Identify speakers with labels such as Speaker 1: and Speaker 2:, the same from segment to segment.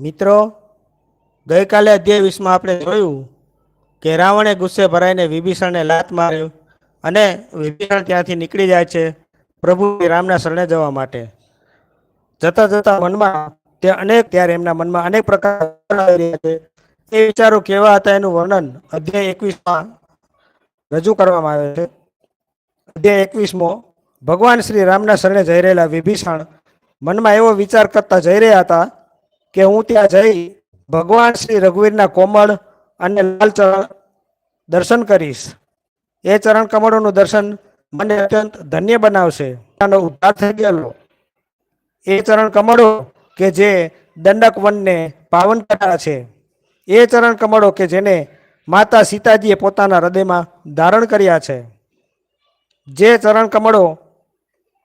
Speaker 1: મિત્રો, ગઈકાલે અધ્યાય વીસમાં આપણે જોયું કે રાવણે ગુસ્સે ભરાઈને વિભીષણને લાત માર્યો અને વિભીષણ ત્યાંથી નીકળી જાય છે પ્રભુ રામના શરણે જવા માટે. જતા જતા મનમાં તે અનેક, ત્યારે એમના મનમાં અનેક પ્રકાર રહ્યા છે. એ વિચારો કેવા હતા એનું વર્ણન અધ્યાય એકવીસમાં રજૂ કરવામાં આવે છે. અધ્યાય એકવીસમો, ભગવાન શ્રી રામના શરણે જઈ રહેલા વિભીષણ મનમાં એવો વિચાર કરતા જઈ રહ્યા હતા કે હું ત્યાં જઈ ભગવાન શ્રી રઘુવીરના કોમળ અને લાલ ચરણ દર્શન કરીશ. એ ચરણ કમળોનું દર્શન મને અત્યંત ધન્ય બનાવશે. ઉદ્ધાર થઈ ગયેલો. એ ચરણ કમળો કે જે દંડક વનને પાવન કર્યા છે. એ ચરણ કમળો કે જેને માતા સીતાજીએ પોતાના હૃદયમાં ધારણ કર્યા છે. જે ચરણ કમળો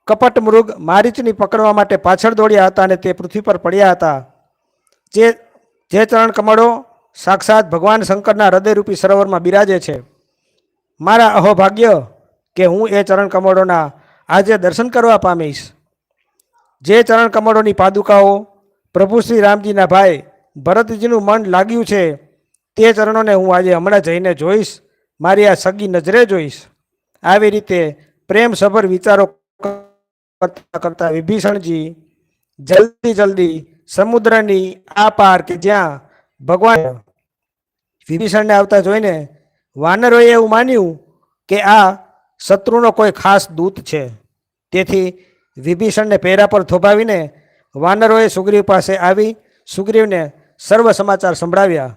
Speaker 1: કપટ મૃગ મારીચની પકડવા માટે પાછળ દોડ્યા હતા અને તે પૃથ્વી પર પડ્યા હતા. જે જે ચરણ કમળો સાક્ષાત ભગવાન શંકરના હૃદયરૂપી સરોવરમાં બિરાજે છે. મારા અહોભાગ્ય કે હું એ ચરણ કમળોના આજે દર્શન કરવા પામીશ. જે ચરણ કમળોની પાદુકાઓ પ્રભુ શ્રી રામજીના ભાઈ ભરતજીનું મન લાગ્યું છે, તે ચરણોને હું આજે હમણાં જઈને જોઈશ, મારી આ સગી નજરે જોઈશ. આવી રીતે પ્રેમસભર વિચારો કરતા કરતા વિભીષણજી જલ્દી જલ્દી સમુદ્રની આ પાર કે જ્યાં ભગવાન વિભીષણને આવતા જોઈને વાનરોએ એવું માન્યું કે આ શત્રુનો કોઈ ખાસ દૂત છે. તેથી વિભીષણને પહેરા પર થોભાવીને વાનરોએ સુગ્રીવ પાસે આવી સુગ્રીવને સર્વ સમાચાર સંભળાવ્યા.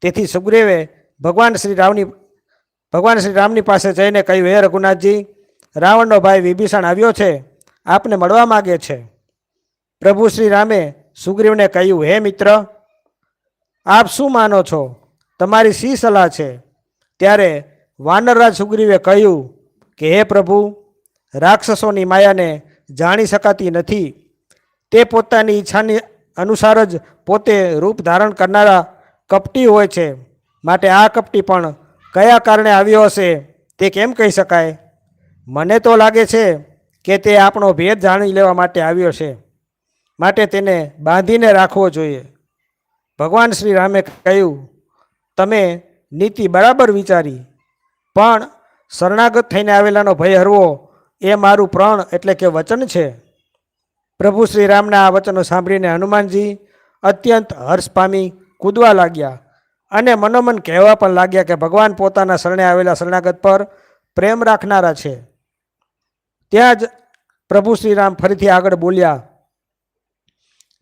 Speaker 1: તેથી સુગ્રીવે ભગવાન શ્રી રામની ભગવાન શ્રી રામની પાસે જઈને કહ્યું, હે રઘુનાથજી, રાવણનો ભાઈ વિભીષણ આવ્યો છે. આપને મળવા માગે છે. પ્રભુ શ્રી રામે સુગ્રીવને કહ્યું, હે મિત્ર, આપ શું માનો છો? તમારી શી સલાહ છે? ત્યારે વાનરરાજ સુગ્રીવે કહ્યું કે, હે પ્રભુ, રાક્ષસોની માયાને જાણી શકાતી નથી. તે પોતાની ઈચ્છાની અનુસાર જ પોતે રૂપ ધારણ કરનારા કપટી હોય છે. માટે આ કપટી પણ કયા કારણે આવ્યો હશે તે કેમ કહી શકાય? મને તો લાગે છે કે તે આપણો ભેદ જાણી લેવા માટે આવ્યો છે. માટે તેને બાંધીને રાખવો જોઈએ. ભગવાન શ્રી રામે કહ્યું, તમે નીતિ બરાબર વિચારી, પણ શરણાગત થઈને આવેલાનો ભય હરવો એ મારું પ્રણ એટલે કે વચન છે. પ્રભુ શ્રી રામના આ વચનો સાંભળીને હનુમાનજી અત્યંત હર્ષ પામી કૂદવા લાગ્યા અને મનોમન કહેવા પણ લાગ્યા કે ભગવાન પોતાના શરણે આવેલા શરણાગત પર પ્રેમ રાખનારા છે. ત્યાં જ પ્રભુ શ્રી રામ ફરીથી આગળ બોલ્યા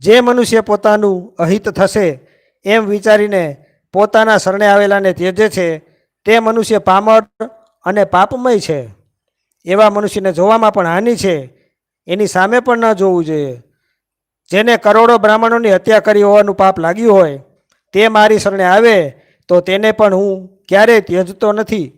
Speaker 1: જે મનુષ્ય પોતાનું અહિત થશે એમ વિચારીને પોતાના શરણે આવેલાને ત્યજે છે, તે મનુષ્ય પામર અને પાપમય છે. એવા મનુષ્યને જોવામાં પણ હાનિ છે. એની સામે પણ ન જોવું જોઈએ. જેને કરોડો બ્રાહ્મણોની હત્યા કરી હોવાનું પાપ લાગ્યું હોય, તે મારી શરણે આવે તો તેને પણ હું ક્યારેય ત્યજતો નથી.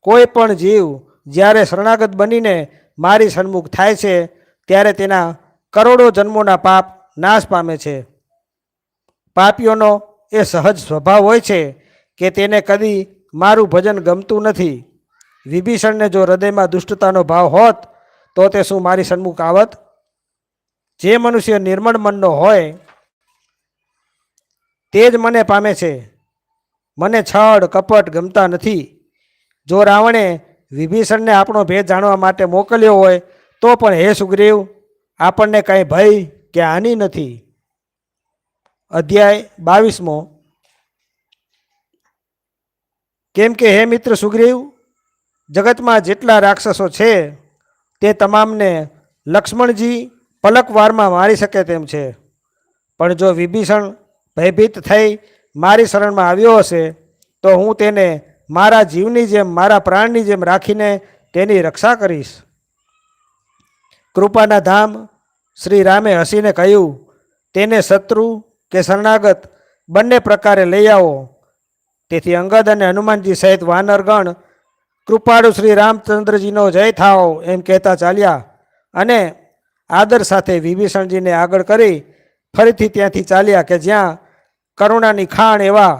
Speaker 1: કોઈ પણ જીવ જ્યારે શરણાગત બનીને મારી સન્મુખ થાય છે, ત્યારે તેના કરોડો જન્મોના પાપ નાશ પામે છે. પાપીઓનો એ સહજ સ્વભાવ હોય છે કે તેને કદી મારું ભજન ગમતું નથી. વિભીષણને જો હૃદયમાં દુષ્ટતાનો ભાવ હોત, તો તે શું મારી સન્મુખ આવત? જે મનુષ્ય નિર્મળ મનનો હોય, તે જ મને પામે છે. મને છળ કપટ ગમતા નથી. જો રાવણે વિભીષણને આપણો ભેદ જાણવા માટે મોકલ્યો હોય, તો પણ હે સુગ્રીવ, આપણને કાંઈ ભય કે આની નથી. અધ્યાય બાવીસમો. કેમ કે હે મિત્ર સુગ્રીવ, જગતમાં જેટલા રાક્ષસો છે, તે તમામને લક્ષ્મણજી પલકવારમાં મારી શકે તેમ છે. પણ જો વિભીષણ ભયભીત થઈ મારી શરણમાં આવ્યો હશે, તો હું તેને મારા જીવની જેમ, મારા પ્રાણની જેમ રાખીને તેની રક્ષા કરીશ. કૃપાના ધામ શ્રી રામે હસીને કહ્યું, તેને શત્રુ કે શરણાગત બંને પ્રકારે લઈ આવો. તેથી અંગદ અને હનુમાનજી સહિત વાનરગણ, કૃપાળુ શ્રી રામચંદ્રજીનો જય થાઓ એમ કહેતા ચાલ્યા અને આદર સાથે વિભીષણજીને આગળ કરી ફરીથી ત્યાંથી ચાલ્યા કે જ્યાં કરુણાની ખાણ એવા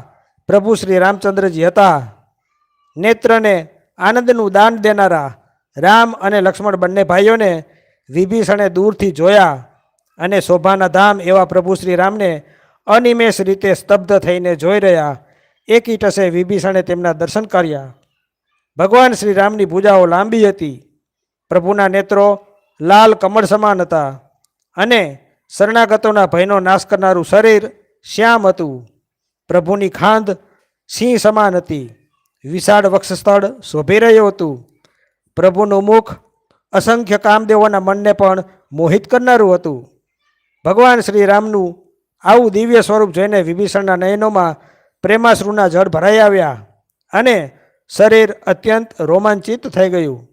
Speaker 1: પ્રભુ શ્રી રામચંદ્રજી હતા. નેત્રને આનંદનું દાન દેનારા રામ અને લક્ષ્મણ બંને ભાઈઓને વિભીષણે દૂરથી જોયા અને શોભાના ધામ એવા પ્રભુ શ્રી રામને અનિમેષ રીતે સ્તબ્ધ થઈને જોઈ રહ્યા. એકી ટસે વિભીષણે તેમના દર્શન કર્યા. ભગવાન શ્રી રામની પૂજાઓ લાંબી હતી. પ્રભુના નેત્રો લાલ કમળ સમાન હતા અને શરણાગતોના ભયનો નાશ કરનારું શરીર શ્યામ હતું. પ્રભુની ખાંદ સિંહ સમાન હતી. વિશાળ વક્ષસ્થળ શોભી રહ્યું હતું. પ્રભુનું મુખ અસંખ્ય કામદેવોના મનને પણ મોહિત કરનારું હતું. ભગવાન શ્રી રામનું આવું દિવ્ય સ્વરૂપ જોઈને વિભીષણના નયનોમાં પ્રેમાશ્રુના જળ ભરાઈ આવ્યા અને શરીર અત્યંત રોમાંચિત થઈ ગયું.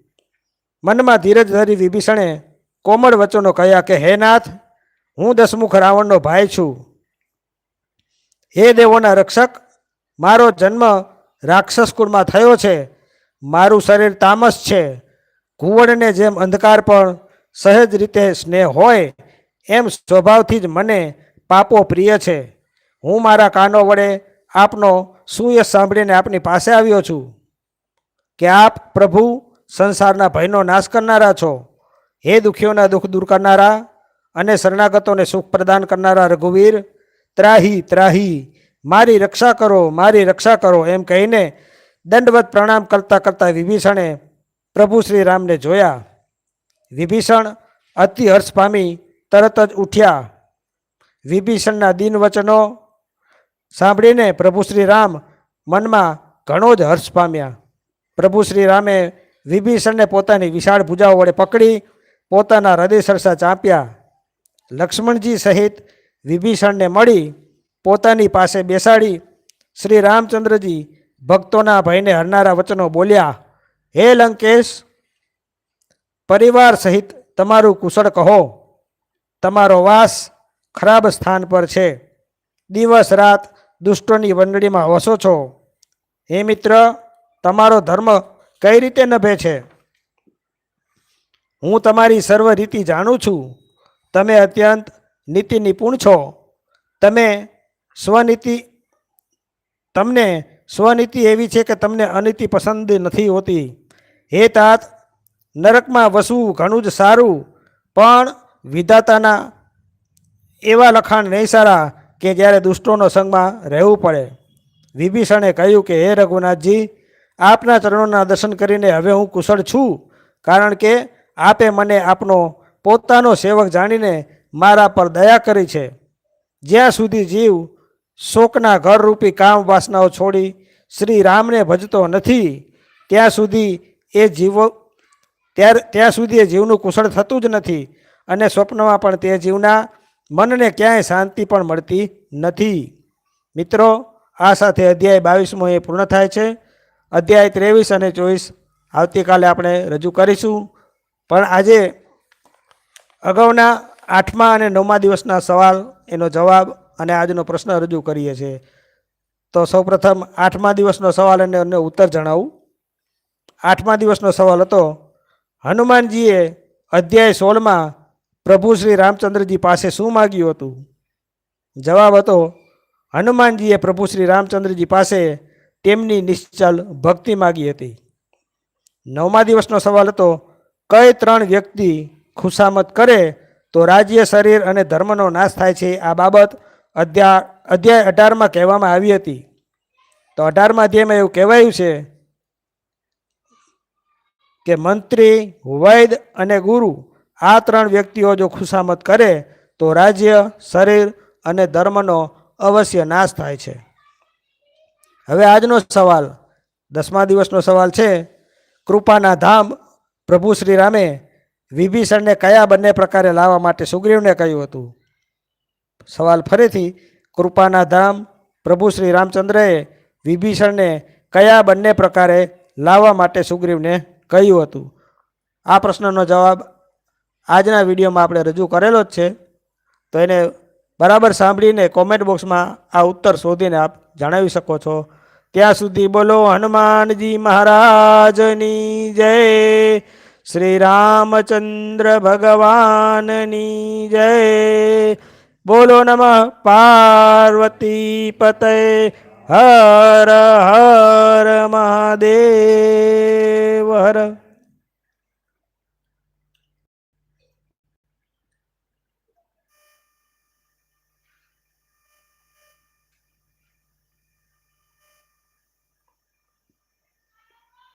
Speaker 1: મનમાં ધીરજ ધરી વિભીષણે કોમળ વચનો કહ્યા કે, હે નાથ, હું દસમુખ રાવણનો ભાઈ છું. હે દેવોના રક્ષક, મારો જન્મ રાક્ષસ કુળમાં થયો છે. મારું શરીર તામસ છે. ઘુવડને જેમ અંધકાર પણ સહેજ રીતે સ્નેહ હોય, એમ સ્વભાવથી જ મને પાપો પ્રિય છે. હું મારા કાનો વડે આપનો સુયશ સાંભળીને આપની પાસે આવ્યો છું. કે આપ પ્રભુ સંસારના ભયનો નાશ કરનારા છો. હે દુઃખીઓના દુઃખ દૂર કરનારા અને શરણાગતોને સુખ પ્રદાન કરનારા રઘુવીર, ત્રાહી ત્રાહી, મારી રક્ષા કરો, મારી રક્ષા કરો, એમ કહીને દંડવત પ્રણામ કરતાં કરતાં વિભીષણે પ્રભુ શ્રી રામને જોયા. વિભીષણ અતિ હર્ષ પામી તરત જ ઉઠ્યા. વિભીષણના દિન વચનો સાંભળીને પ્રભુ શ્રી રામ મનમાં ઘણો જ હર્ષ પામ્યા. પ્રભુ શ્રી રામે વિભીષણને પોતાની વિશાળ ભૂજાઓ વડે પકડી પોતાના હૃદય સરસા ચાંપ્યા. લક્ષ્મણજી સહિત વિભીષણને મળી પોતાની પાસે બેસાડી શ્રી રામચંદ્રજી ભક્તોના ભયને હરનારા વચનો બોલ્યા હે લંકેશ, પરિવાર સહિત તમારું કુશળ કહો. તમારો વાસ ખરાબ સ્થાન પર છે. દિવસ રાત દુષ્ટોની વંડળીમાં વસો છો. હે મિત્ર, તમારો ધર્મ કઈ રીતે નભે છે? હું તમારી સર્વ રીતિ જાણું છું. તમે અત્યંત નીતિ નિપુણ છો. તમે સ્વનીતિ, તમને સ્વનીતિ એવી છે કે તમને અનીતિ પસંદ નથી હોતી. હે તાત, નરકમાં વસવું ઘણું જ સારું, પણ વિધાતાના એવા લખાણ નહીં સારા કે જ્યારે દુષ્ટોનો સંગમાં રહેવું પડે. વિભીષણે કહ્યું કે, હે રઘુનાથજી, આપના ચરણોના દર્શન કરીને હવે હું કુશળ છું, કારણ કે આપે મને આપનો પોતાનો સેવક જાણીને મારા પર દયા કરી છે. જ્યાં સુધી જીવ શોકના ઘરરૂપી કામ વાસનાઓ છોડી શ્રી રામને ભજતો નથી, ત્યાં સુધી એ જીવો ત્યાર, ત્યાં સુધી એ જીવનું કુશળ થતું જ નથી અને સ્વપ્નમાં પણ તે જીવના મનને ક્યાંય શાંતિ પણ મળતી નથી. મિત્રો, આ સાથે અધ્યાય બાવીસમો એ પૂર્ણ થાય છે. અધ્યાય ત્રેવીસ અને ચોવીસ આવતીકાલે આપણે રજૂ કરીશું. પણ આજે અગાઉના આઠમા અને નવમા દિવસના સવાલ એનો જવાબ અને આજનો પ્રશ્ન રજૂ કરીએ છીએ. તો સૌપ્રથમ આઠમા દિવસનો સવાલ અને ઉત્તર જણાવું. આઠમા દિવસનો સવાલ હતો. હનુમાનજીએ અધ્યાય સોળમાં પ્રભુ શ્રી રામચંદ્રજી પાસે શું માગ્યું હતું? જવાબ હતો, હનુમાનજીએ પ્રભુ શ્રી રામચંદ્રજી પાસે તેમની નિશ્ચલ ભક્તિ માગી હતી. નવમા દિવસનો સવાલ હતો, કઈ ત્રણ વ્યક્તિ ખુશામત કરે તો રાજ્ય, શરીર અને ધર્મનો નાશ થાય છે? આ બાબત અધ્યાય અધ્યાય અઢારમાં કહેવામાં આવી હતી. તો અઢારમાં અધ્યાયમાં એવું કહેવાયું છે કે મંત્રી, વૈદ અને ગુરુ આ ત્રણ વ્યક્તિઓ જો ખુશામત કરે, તો રાજ્ય, શરીર અને ધર્મનો અવશ્ય નાશ થાય છે. હવે આજનો સવાલ, દસમા દિવસનો સવાલ છે, કૃપાના ધામ પ્રભુ શ્રી રામે વિભીષણને કયા બંને પ્રકારે લાવવા માટે સુગ્રીવને કહ્યું હતું? સવાલ ફરીથી, કૃપાના ધામ પ્રભુ શ્રી રામચંદ્રએ વિભીષણને કયા બંને પ્રકારે લાવવા માટે સુગ્રીવને કહ્યું હતું. આ પ્રશ્નનો જવાબ આજના વિડીયોમાં આપણે રજૂ કરેલો જ છે. તો એને બરાબર સાંભળીને કોમેન્ટ બોક્સમાં આ ઉત્તર શોધીને આપ જણાવી શકો છો. ત્યાં સુધી બોલો, હનુમાનજી મહારાજની જય. શ્રી રામચંદ્ર ભગવાનની જય. બોલો નમઃ, પાર્વતી પતય. હર હર મહાદેવ હર